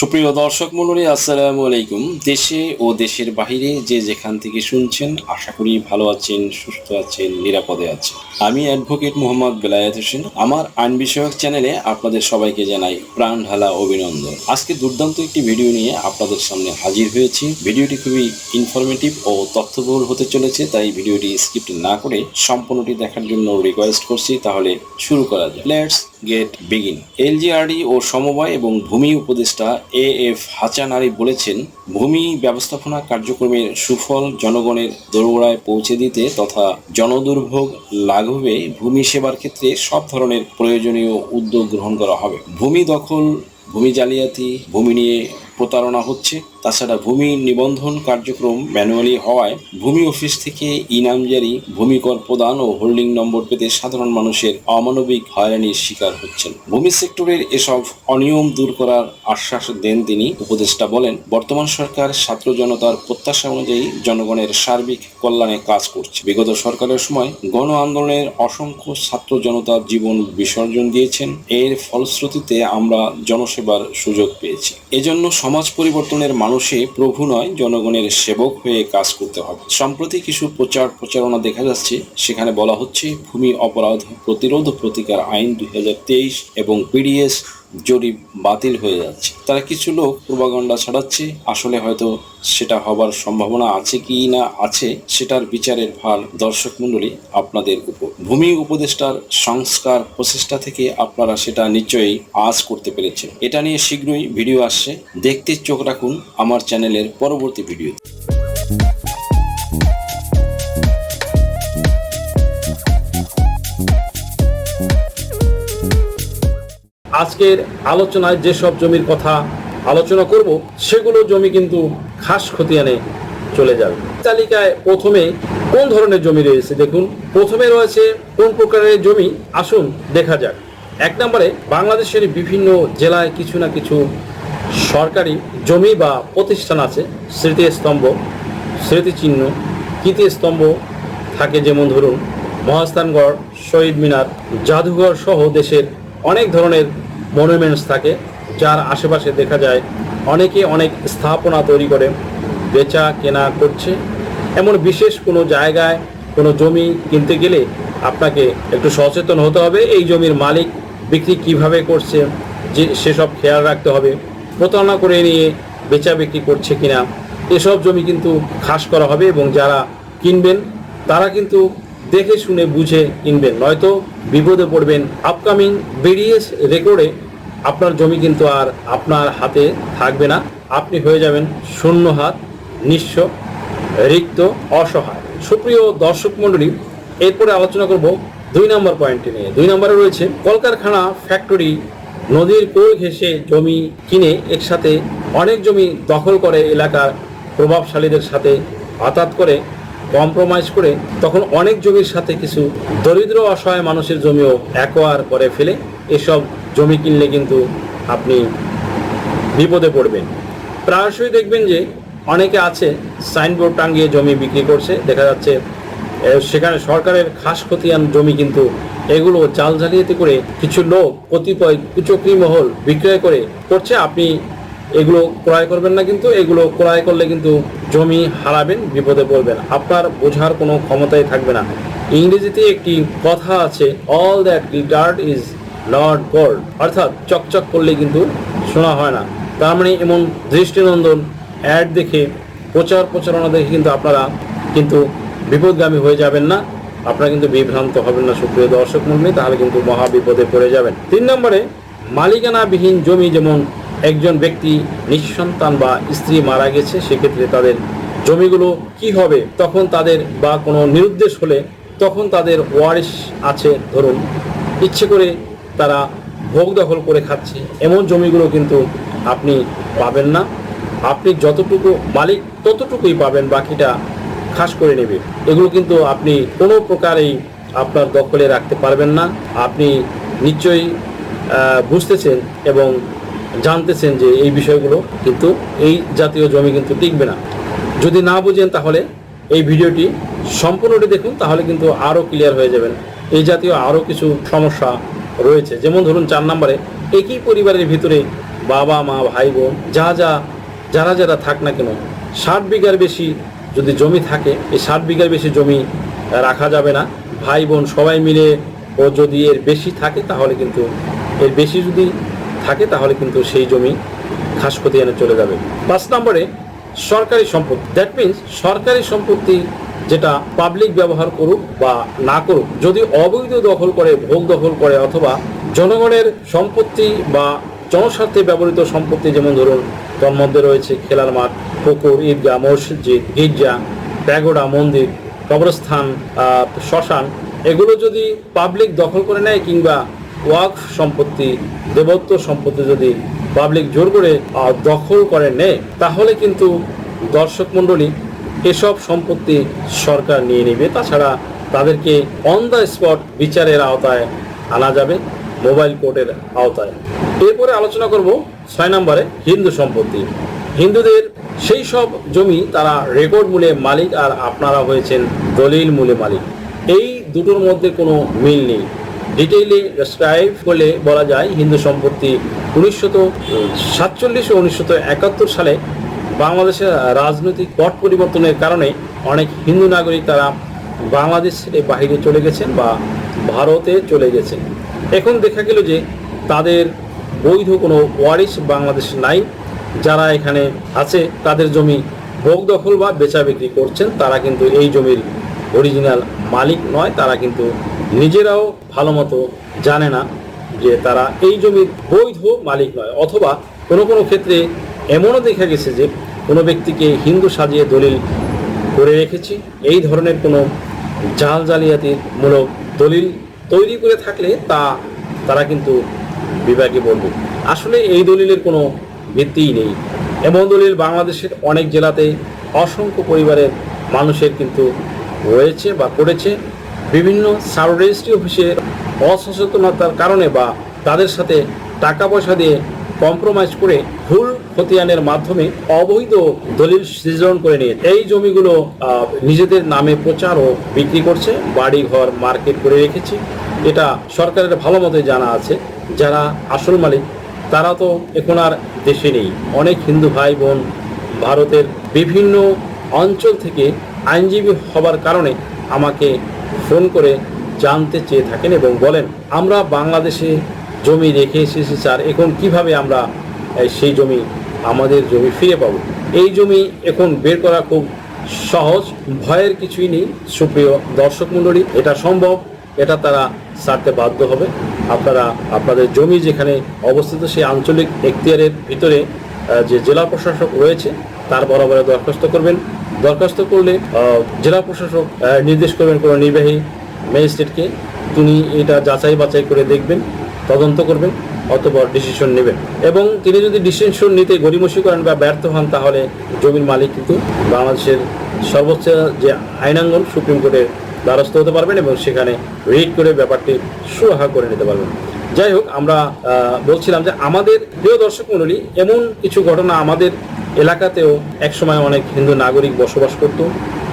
সুপ্রিয় দর্শক মন্ডলী আসসালামু আলাইকুম। দেশে ও দেশের বাহিরে যে যেখান থেকে শুনছেন, আশা করি ভালো আছেন, সুস্থ আছেন, নিরাপদে আছেন। আমি অ্যাডভোকেট মোহাম্মদ বেলায়েত হোসেন। আমার আইন বিষয়ক চ্যানেলে আপনাদের সবাইকে জানাই প্রাণ ঢালা অভিনন্দন। আজকে দুর্দান্ত একটি ভিডিও নিয়ে আপনাদের সামনে হাজির হয়েছি। ভিডিওটি খুবই ইনফরমেটিভ ও তথ্যবহুল হতে চলেছে, তাই ভিডিওটি স্কিপ না করে সম্পূর্ণটি দেখার জন্য রিকোয়েস্ট করছি। তাহলে শুরু করা যায় লেটস গেট বিগিন এলজিআরডি ও সমবায় এবং ভূমি উপদেষ্টা এ এফ হাচানারি বলেছেন, ভূমি ব্যবস্থাপনা কার্যক্রমের সুফল জনগণের দোরগোড়ায় পৌঁছে দিতে তথা জনদুর্ভোগ লাঘবে ভূমি সেবার ক্ষেত্রে সব ধরনের প্রয়োজনীয় উদ্যোগ গ্রহণ করা হবে। ভূমি দখল, ভূমি জালিয়াতি, ভূমি নিয়ে প্রতারণা হচ্ছে। তাছাড়া ভূমি নিবন্ধন কার্যক্রম ম্যানুয়ালি হওয়ায় ভূমি অফিস থেকে ইনামজারি ভূমি কর প্রদান ও হোল্ডিং নম্বর পেতে সাধারণ মানুষের অমানবিক হয়রানির শিকার হচ্ছেন। ভূমি সেক্টরের এসব অনিয়ম দূর করার আশ্বাস দেন তিনি। উপদেষ্টা বলেন, বর্তমান সরকার ছাত্র জনতার প্রত্যাশা অনুযায়ী জনগণের সার্বিক কল্যাণে কাজ করছে। বিগত সরকারের সময় গণ আন্দোলনের অসংখ্য ছাত্র জনতার জীবন বিসর্জন দিয়েছেন। এর ফলশ্রুতিতে আমরা জনসেবার সুযোগ পেয়েছি। এজন্য সমাজ পরিবর্তনের মানুষে প্রভু নয়, জনগণের সেবক হয়ে কাজ করতে হবে। সম্প্রতি কিছু প্রচার প্রচারণা দেখা যাচ্ছে, সেখানে বলা হচ্ছে, ভূমি অপরাধ প্রতিরোধ প্রতিকার আইন দুই হাজার তেইশ এবং পিডিএস জরিপ বাতিল হয়ে যাচ্ছে। তারা কিছু লোক প্রবাগণ্ডা ছড়াচ্ছে। আসলে হয়তো সেটা হবার সম্ভাবনা আছে কি না আছে, সেটার বিচারের ভার দর্শক মণ্ডলী আপনাদের উপর। ভূমি উপদেষ্টার সংস্কার প্রচেষ্টা থেকে আপনারা সেটা নিশ্চয়ই আজ করতে পেরেছেন। এটা নিয়ে শীঘ্রই ভিডিও আসছে। দেখতে চোখ রাখুন আমার চ্যানেলের পরবর্তী ভিডিও আজকের আলোচনায় যেসব জমির কথা আলোচনা করব, সেগুলো জমি কিন্তু খাস খতিয়ানে চলে যাবে। তালিকায় প্রথমে কোন ধরনের জমি রয়েছে দেখুন। প্রথমে রয়েছে কোন প্রকারের জমি? আসুন দেখা যাক। এক নম্বরে বাংলাদেশের বিভিন্ন জেলায় কিছু না কিছু সরকারি জমি বা প্রতিষ্ঠান আছে। স্মৃতিস্তম্ভ, স্মৃতিচিহ্ন, কীর্তিস্তম্ভ থাকে যেমন ধরুন মহাস্থানগড়, শহীদ মিনার, জাদুঘর সহ দেশের অনেক ধরনের মনুমেন্টস থাকে, যার আশেপাশে দেখা যায় অনেকে অনেক স্থাপনা তৈরি করে, বেচা, কেনা করছে। এমন বিশেষ কোনো জায়গায় কোনো জমি কিনতে গেলে আপনাকে একটু সচেতন হতে হবে, এই জমির মালিক বিক্রি কীভাবে করছে, যে সেসব খেয়াল রাখতে হবে, প্রতারণা করে নিয়ে বেচা বিক্রি করছে কিনা, এসব জমি কিন্তু খাস করা হবে এবং যারা কিনবেন, তারা কিন্তু দেখে শুনে বুঝে কিনবেন, নয়তো বিপদে পড়বেন। আপকামিং বিডিএস রেকর্ডে আপনার জমি কিন্তু আর আপনার হাতে থাকবে না। আপনি হয়ে যাবেন শূন্য হাত, নিঃস্ব, রিক্ত, অসহায়। সুপ্রিয় দর্শক মণ্ডলী, এরপরে আলোচনা করব দুই নম্বর পয়েন্টে নিয়ে। দুই নম্বরে রয়েছে, কলকারখানা ফ্যাক্টরি নদীর কোল ঘেঁষে জমি কিনে একসাথে অনেক জমি দখল করে এলাকার প্রভাবশালীদের সাথে আতাত করে কম্প্রোমাইজ করে তখন অনেক জমির সাথে কিছু দরিদ্র অসহায় মানুষের জমিও অ্যাকোয়ার করে ফেলে এসব জমি কিনলে কিন্তু আপনি বিপদে পড়বেন। প্রায়শই দেখবেন যে অনেকে আছে সাইনবোর্ড টাঙ্গিয়ে জমি বিক্রি করছে, দেখা যাচ্ছে সেখানে সরকারের খাস খতিয়ান জমি কিন্তু এগুলো জাল জালিয়াতি করে কিছু লোক কতিপয় কুচক্রি মহল বিক্রয় করে করছে। আপনি এগুলো ক্রয় করবেন না কিন্তু, এগুলো ক্রয় করলে কিন্তু জমি হারাবেন, বিপদে পড়বেন। আপনার বোঝার কোনো ক্ষমতাই থাকবে না। ইংরেজিতে একটি কথা আছে all that glittered is not gold অর্থাৎ চকচক করলে কিন্তু শোনা হয় না। তার মানে এমন দৃষ্টিনন্দন অ্যাড দেখে প্রচার প্রচারণা দেখে কিন্তু আপনারা কিন্তু বিপদগামী হয়ে যাবেন না। আপনারা কিন্তু বিভ্রান্ত হবেন না, সুপ্রিয় দর্শক মন্ডলী তাহলে কিন্তু মহা বিপদে পড়ে যাবেন। তিন নম্বরে, মালিকানাবিহীন জমি যেমন একজন ব্যক্তি নিঃসন্তান বা স্ত্রী মারা গেছে, সেক্ষেত্রে তাদের জমিগুলো কি হবে, তখন তাদের বা কোনো নিরুদ্দেশ হলে তখন তাদের ওয়ারিশ আছে। ধরুন, ইচ্ছে করে তারা ভোগ দখল করে খাচ্ছে, এমন জমিগুলো কিন্তু আপনি পাবেন না। আপনি যতটুকু মালিক, ততটুকুই পাবেন, বাকিটা খাস করে নেবে। এগুলো কিন্তু আপনি কোনো প্রকারেই আপনার দখলে রাখতে পারবেন না। আপনি নিশ্চয়ই বুঝতেছেন এবং জানতেছেন যে এই বিষয়গুলো কিন্তু এই জাতীয় জমি কিন্তু টিকবে না। যদি না বুঝেন তাহলে এই ভিডিওটি সম্পূর্ণটি দেখুন, তাহলে কিন্তু আরও ক্লিয়ার হয়ে যাবেন। এই জাতীয় আরও কিছু সমস্যা রয়েছে। যেমন ধরুন চার নম্বরে, একই পরিবারের ভিতরে বাবা, মা, ভাই, বোন, যা যা, যারা যারা থাক না কেন, ষাট বিঘার বেশি যদি জমি থাকে, এই ষাট বিঘার বেশি জমি রাখা যাবে না। ভাই, বোন সবাই মিলে ও যদি এর বেশি থাকে, তাহলে কিন্তু এর বেশি যদি থাকে, তাহলে কিন্তু সেই জমি খাস খতিয়ানে চলে যাবে। পাঁচ নম্বরে, সরকারি সম্পত্তি দ্যাট মিনস সরকারি সম্পত্তি যেটা পাবলিক ব্যবহার করুক বা না করুক, যদি অবৈধ দখল করে, ভোগ দখল করে, অথবা জনগণের সম্পত্তি বা জনস্বার্থে ব্যবহৃত সম্পত্তি, যেমন ধরুন তার মধ্যে রয়েছে খেলার মাঠ, পুকুর, ঈদগাহ, মসজিদ, গির্জা, প্যাগোডা, মন্দির, কবরস্থান শ্মশান, এগুলো যদি পাবলিক দখল করে নেয় কিংবা ওয়াকফ সম্পত্তি, দেবত্ব সম্পত্তি যদি পাবলিক জোর করে দখল করে নেয়, তাহলে কিন্তু দর্শক মণ্ডলী এসব সম্পত্তি সরকার নিয়ে নেবে। তাছাড়া তাদেরকে অন দ্য স্পট বিচারের আওতায় আনা যাবে মোবাইল কোর্টের আওতায়। এরপরে আলোচনা করব ছয় নম্বরে হিন্দু সম্পত্তি। হিন্দুদের সেই সব জমি তারা রেকর্ড মূল্যে মালিক আর আপনারা হয়েছেন দলিল মূল্যে মালিক। এই দুটোর মধ্যে কোনো মিল নেই। ডিটেইলে ডেসক্রাইব করলে বলা যায় হিন্দু সম্পত্তি উনিশশত সাতচল্লিশ ও উনিশশত একাত্তর সালে বাংলাদেশের রাজনৈতিক পট পরিবর্তনের কারণে অনেক হিন্দু নাগরিক তারা বাংলাদেশ ছেড়ে বাহিরে চলে গেছেন বা ভারতে চলে গেছেন। এখন দেখা গেল যে তাদের বৈধ কোনো ওয়ারিশ বাংলাদেশ নাই। যারা এখানে আছে, তাদের জমি ভোগ দখল বা বেচা বিক্রি করছেন, তারা কিন্তু এই জমির অরিজিনাল মালিক নয়, তারা কিন্তু নিজেরাও ভালো মতো জানে না যে তারা এই জমির বৈধ মালিক নয়, অথবা কোনো কোনো ক্ষেত্রে এমনও দেখা গেছে যে কোনো ব্যক্তিকে হিন্দু সাজিয়ে দলিল করে রেখেছি। এই ধরনের কোনো জাল জালিয়াতির মূলক দলিল তৈরি করে থাকলে তা তারা কিন্তু বিভাগে বলবে। আসলে এই দলিলের কোনো ভিত্তিই নেই। এমন দলিল বাংলাদেশের অনেক জেলাতে অসংখ্য পরিবারের মানুষের কিন্তু রয়েছে বা করেছে বিভিন্ন সাব রেজিস্ট্রি অফিসের অসচেতনতার কারণে বা তাদের সাথে টাকা পয়সা দিয়ে কম্প্রোমাইজ করে ভুল খতিয়ানের মাধ্যমে অবৈধ দলিল সৃজন করে নিয়ে এই জমিগুলো নিজেদের নামে প্রচার ও বিক্রি করছে বাড়ি ঘর মার্কেট করে রেখেছে। এটা সরকারের ভালো মতোই জানা আছে। যারা আসল মালিক, তারা তো এখন আর দেশে নেই। অনেক হিন্দু ভাই বোন ভারতের বিভিন্ন অঞ্চল থেকে আইনজীবী হবার কারণে আমাকে ফোন করে জানতে চেয়ে থাকেন এবং বলেন, আমরা বাংলাদেশে জমি রেখে এসেছি, স্যার। এখন কীভাবে আমরা সেই জমি, আমাদের জমি ফিরে পাবো? এই জমি এখন বের করা খুব সহজ। ভয়ের কিছুই নেই। সুপ্রিয় দর্শক মণ্ডলী, এটা সম্ভব। এটা তারা ছাড়তে বাধ্য হবে। আপনারা, আপনাদের জমি যেখানে অবস্থিত সেই আঞ্চলিক এখতিয়ারের ভিতরে যে জেলা প্রশাসক রয়েছে, তার বরাবরে দরখাস্ত করবেন। দরখাস্ত করলে জেলা প্রশাসক নির্দেশ করবেন কোনো নির্বাহী ম্যাজিস্ট্রেটকে। তিনি এটা যাচাই বাছাই করে দেখবেন, তদন্ত করবেন, অথবা ডিসিশন নেবেন। এবং তিনি যদি ডিসিশন নিতে গড়িমসি করেন বা ব্যর্থ হন, তাহলে জমির মালিক কিন্তু বাংলাদেশের সর্বোচ্চ যে আইনাঙ্গন সুপ্রিম কোর্টের দ্বারস্থ হতে পারবেন এবং সেখানে রিট করে ব্যাপারটি সুরাহা করে নিতে পারবেন। যাই হোক, আমরা বলছিলাম যে আমাদের প্রিয় দর্শক মণ্ডলী, এমন কিছু ঘটনা আমাদের এলাকাতেও একসময় অনেক হিন্দু নাগরিক বসবাস করত।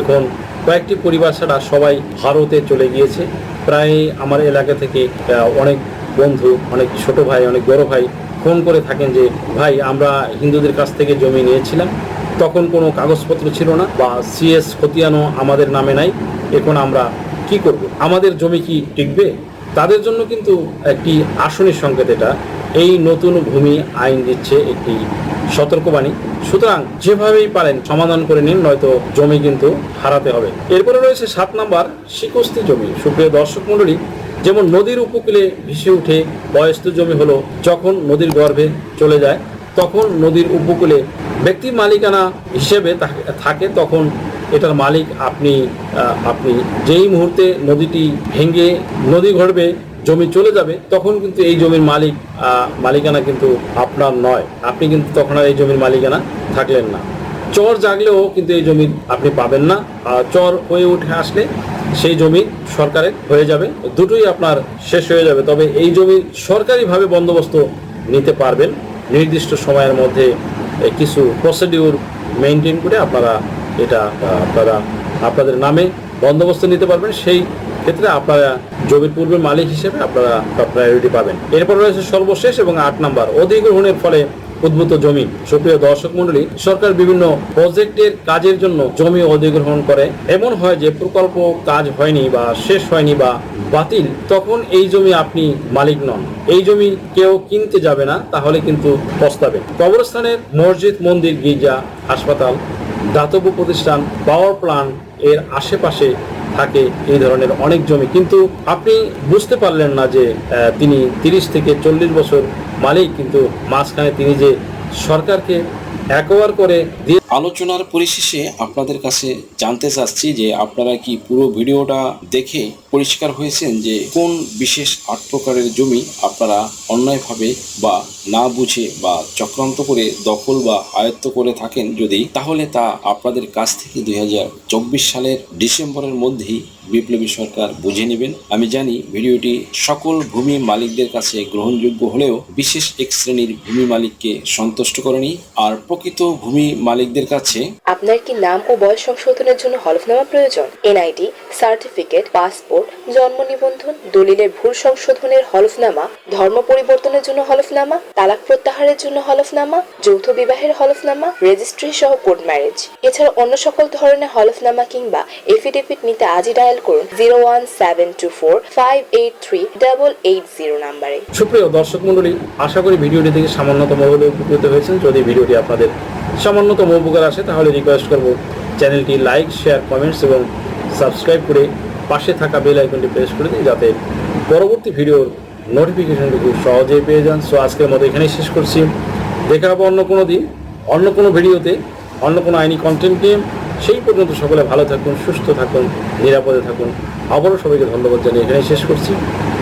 এখন কয়েকটি পরিবার ছাড়া সবাই ভারতে চলে গিয়েছে। প্রায় আমার এলাকা থেকে অনেক বন্ধু, অনেক ছোট ভাই, অনেক বড় ভাই ফোন করে থাকেন যে, ভাই, আমরা হিন্দুদের কাছ থেকে জমি নিয়েছিলাম। তখন কোনো কাগজপত্র ছিল না বা সিএস খতিয়ানো আমাদের নামে নাই। এখন আমরা কি করব? আমাদের জমি কি টিকবে? তাদের জন্য কিন্তু একটি আসনের সংকেত এটা। এই নতুন ভূমি আইন দিচ্ছে একটি সতর্কবাণী। সুতরাং যেভাবেই পারেন সমাধান করে নিন, নয়তো জমি কিন্তু হারাতে হবে। এরপরে রয়েছে সাত নাম্বার, শিকস্তি জমি। সুপ্রিয় দর্শক মণ্ডলী, যেমন নদীর উপকূলে ভেসে উঠে বয়স্ত জমি হলো, যখন নদীর গর্ভে চলে যায়, তখন নদীর উপকূলে ব্যক্তি মালিকানা হিসেবে থাকে তখন এটার মালিক আপনি আপনি। যেই মুহূর্তে নদীটি ভেঙে নদী গর্ভে জমি চলে যাবে, তখন কিন্তু এই জমির মালিক মালিকানা কিন্তু আপনার নয়। আপনি কিন্তু তখন আর এই জমির মালিকানা থাকলেন না। চর জাগলেও কিন্তু এই জমি আপনি পাবেন না। আর চর হয়ে উঠে আসলে সেই জমি সরকারের হয়ে যাবে। দুটোই আপনার শেষ হয়ে যাবে। তবে এই জমি সরকারিভাবে বন্দোবস্ত নিতে পারবেন। নির্দিষ্ট সময়ের মধ্যে কিছু প্রসিডিউর মেনটেন করে আপনারা এটা আপনারা, আপনাদের নামে বন্দোবস্ত নিতে পারবেন। সেই ক্ষেত্রে আপনারা জমির পূর্বে মালিক হিসেবে আপনারা প্রায়োরিটি পাবেন। এরপর রয়েছে সর্বশেষ এবং আট নাম্বার, অধিগ্রহণের ফলে উদ্ভূত জমি। সুপ্রিয় দর্শক মন্ডলী সরকার বিভিন্ন প্রজেক্টের কাজের জন্য জমি অধিগ্রহণ করে। এমন হয় যে প্রকল্প কাজ হয়নি বা শেষ হয়নি বা বাতিল, তখন এই জমি আপনি মালিক নন। এই জমি কেউ কিনতে যাবে না, তাহলে কিন্তু পস্তাবে। কবরস্থানের মসজিদ, মন্দির, গির্জা, হাসপাতাল, দাতব্য প্রতিষ্ঠান পাওয়ার প্লান্ট এর আশেপাশে থাকে এই ধরনের অনেক জমি। কিন্তু আপনি বুঝতে পারলেন না যে তিনি তিরিশ থেকে চল্লিশ বছর মালিক, কিন্তু মাঝখানে তিনি যে সরকারকে একবার করে দিয়ে আলোচনার পরিশেষে আপনাদের কাছে জানতে চাচ্ছি যে, আপনারা কি পুরো ভিডিওটা দেখে পরিষ্কার হয়েছেন যে, কোন বিশেষ আট প্রকারের জমি আপনারা অন্যায়ভাবে বা না বুঝে বা চক্রান্ত করে দখল বা আয়ত্ত করে থাকেন যদি, তাহলে তা আপনাদের কাছ থেকে দু হাজার চব্বিশ সালের ডিসেম্বরের মধ্যেই বিপ্লবী সরকার বুঝে নেবেন। আমি জানি ভিডিওটি সকল ভূমি মালিকদের কাছে গ্রহণযোগ্য হলেও বিশেষ এক শ্রেণির ভূমি মালিককে সন্তুষ্ট করেনি। আর প্রকৃত ভূমি মালিকদের কাছে আপনার কি নাম ও বয়স সংশোধনের জন্য হলফনামা প্রয়োজন? এনআইডি, সার্টিফিকেট, পাসপোর্ট, জন্ম নিবন্ধন, দলিলের ভুল সংশোধনের হলফনামা, ধর্ম পরিবর্তনের জন্য হলফনামা? তালাক প্রত্যাহারের জন্য হলফনামা, যৌথ বিবাহের হলফনামা রেজিস্ট্রি সহ কোর্ট ম্যারেজ এছাড়া অন্য সকল ধরনের হলফনামা কিংবা এফিডেভিট নিতে আজই ডায়াল করুন zero one seven two four five eight three double eight zero নাম্বারে। সুপ্রিয় দর্শক মণ্ডলী, আশা করি ভিডিওটি থেকে সামান্যতম হলেও উপকৃত হয়েছেন। যদি ভিডিওটি আপনাদের সামান্যতম উপকার আসে, তাহলে রিকোয়েস্ট করব চ্যানেলটি লাইক শেয়ার কমেন্টস এবং সাবস্ক্রাইব করে পাশে থাকা বেল আইকনটি প্রেস করে দিন, যাতে পরবর্তী ভিডিওর নোটিফিকেশনটি খুব সহজেই পেয়ে যান। সো আজকের মতো এখানেই শেষ করছি। দেখা হবে অন্য কোনো দিন, অন্য কোনো ভিডিওতে, অন্য কোনো আইনি কন্টেন্ট নিয়ে। সেই পর্যন্ত সকলে ভালো থাকুন, সুস্থ থাকুন, নিরাপদে থাকুন। আবারও সবাইকে ধন্যবাদ জানিয়ে এখানেই শেষ করছি।